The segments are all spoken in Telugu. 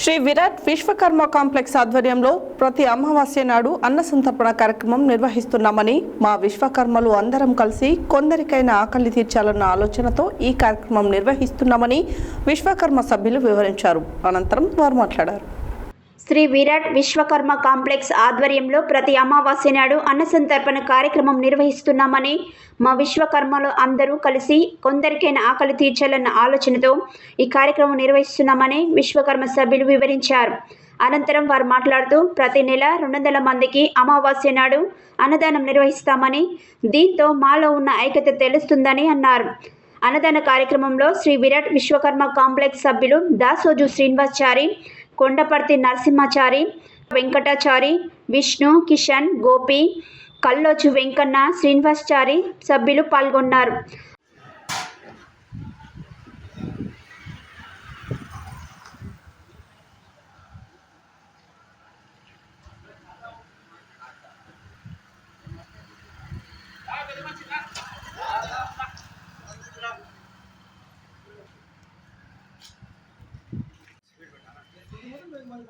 శ్రీ విరాట్ విశ్వకర్మ కాంప్లెక్స్ ఆధ్వర్యంలో ప్రతి అమావాస్య నాడు అన్న సంతర్పణ కార్యక్రమం నిర్వహిస్తున్నామని మా విశ్వకర్మలు అందరం కలిసి కొందరికైనా ఆకలి తీర్చాలన్న ఆలోచనతో ఈ కార్యక్రమం నిర్వహిస్తున్నామని విశ్వకర్మ సభ్యులు వివరించారు. అనంతరం వారు మాట్లాడారు. శ్రీ విరాట్ విశ్వకర్మ కాంప్లెక్స్ ఆధ్వర్యంలో ప్రతి అమావాస్య నాడు అన్నసంతర్పణ కార్యక్రమం నిర్వహిస్తున్నామని మా విశ్వకర్మలు అందరూ కలిసి కొందరికైనా ఆకలి తీర్చాలన్న ఆలోచనతో ఈ కార్యక్రమం నిర్వహిస్తున్నామని విశ్వకర్మ సభ్యులు వివరించారు. అనంతరం వారు మాట్లాడుతూ ప్రతి నెల రెండు వందల మందికి అమావాస్య నాడు అన్నదానం నిర్వహిస్తామని దీంతో మాలో ఉన్న ఐక్యత తెలుస్తుందని అన్నారు. అన్నదాన కార్యక్రమంలో శ్రీ విరాట్ విశ్వకర్మ కాంప్లెక్స్ సభ్యులు దాసోజు శ్రీనివాచారి కొండపర్తి నరసింహాచారి వెంకటాచారి విష్ణు కిషన్ గోపి కల్లోచు వెంకన్న శ్రీనివాసచారి సభ్యులు పాల్గొన్నారు.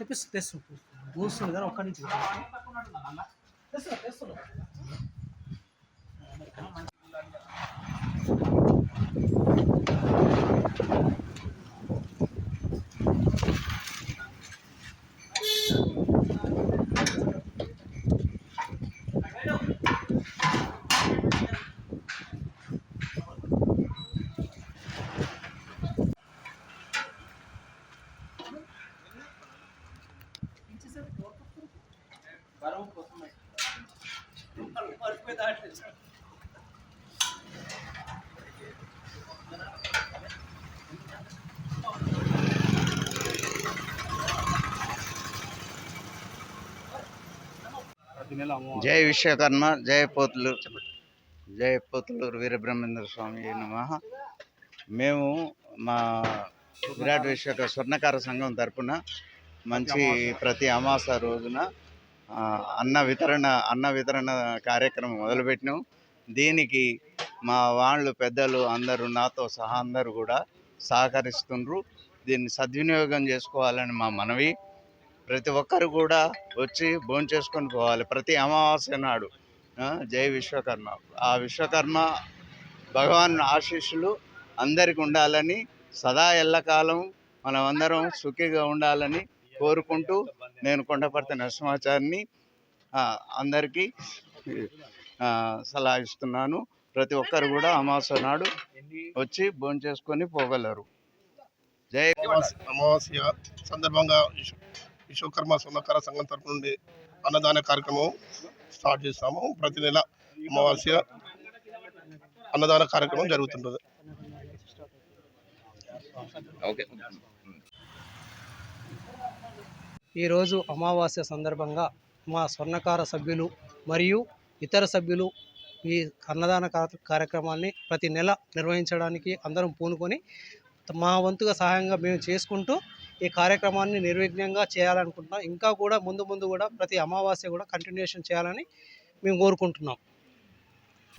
తెప్పిస్తు తెస్తు కూర్చుంది కానీ ఒక్కడి నుంచి తెస్తున్నా తెస్తున్నా జై విశ్వకర్మ జయ పోతులు. జయ పోతులూరు వీరబ్రహ్మేంద్ర స్వామి నమ. మేము మా విరాట్ విశ్వక స్వర్ణకార సంఘం తరపున మంచి ప్రతి అమాస రోజున అన్న వితరణ అన్న వితరణ కార్యక్రమం మొదలుపెట్టినాం. దీనికి మా వాళ్ళు పెద్దలు అందరూ నాతో సహా అందరూ కూడా సహకరిస్తుండ్రు. దీన్ని సద్వినియోగం చేసుకోవాలని మా మనవి. ప్రతి ఒక్కరు కూడా వచ్చి భోంచేసుకొని పోవాలి. ప్రతి అమావాస్య నాడు జై విశ్వకర్మ. ఆ విశ్వకర్మ భగవాన్ ఆశీస్సులు అందరికి ఉండాలని సదా ఎల్లకాలం మనమందరం సుఖిగా ఉండాలని కోరుకుంటూ నేను కొండపర్తి నరసింహాచారిని అందరికీ సలహా ఇస్తున్నాను. ప్రతి ఒక్కరు కూడా అమావాస్య నాడు వచ్చి భోంచేసుకొని పోగలరు. జై అమావాస్య సందర్భంగా విశ్వ విశ్వకర్మ స్వర్ణకార సంఘం తరపు నుండి అన్నదాన కార్యక్రమం స్టార్ట్ చేస్తాము. ప్రతి నెల అమావాస్య అన్నదాన కార్యక్రమం జరుగుతుంటుంది. ఓకే. ఈరోజు అమావాస్య సందర్భంగా మా స్వర్ణకార సభ్యులు మరియు ఇతర సభ్యులు ఈ అన్నదాన కార్యక్రమాన్ని ప్రతి నెల నిర్వహించడానికి అందరం పూనుకొని మా వంతుగా సహాయంగా మేము చేసుకుంటూ ఈ కార్యక్రమాన్ని నిర్విఘ్నంగా చేయాలనుకుంటున్నాం. ఇంకా కూడా ముందు ముందు కూడా ప్రతి అమావాస్య కూడా కంటిన్యూషన్ చేయాలని మేము కోరుకుంటున్నాం.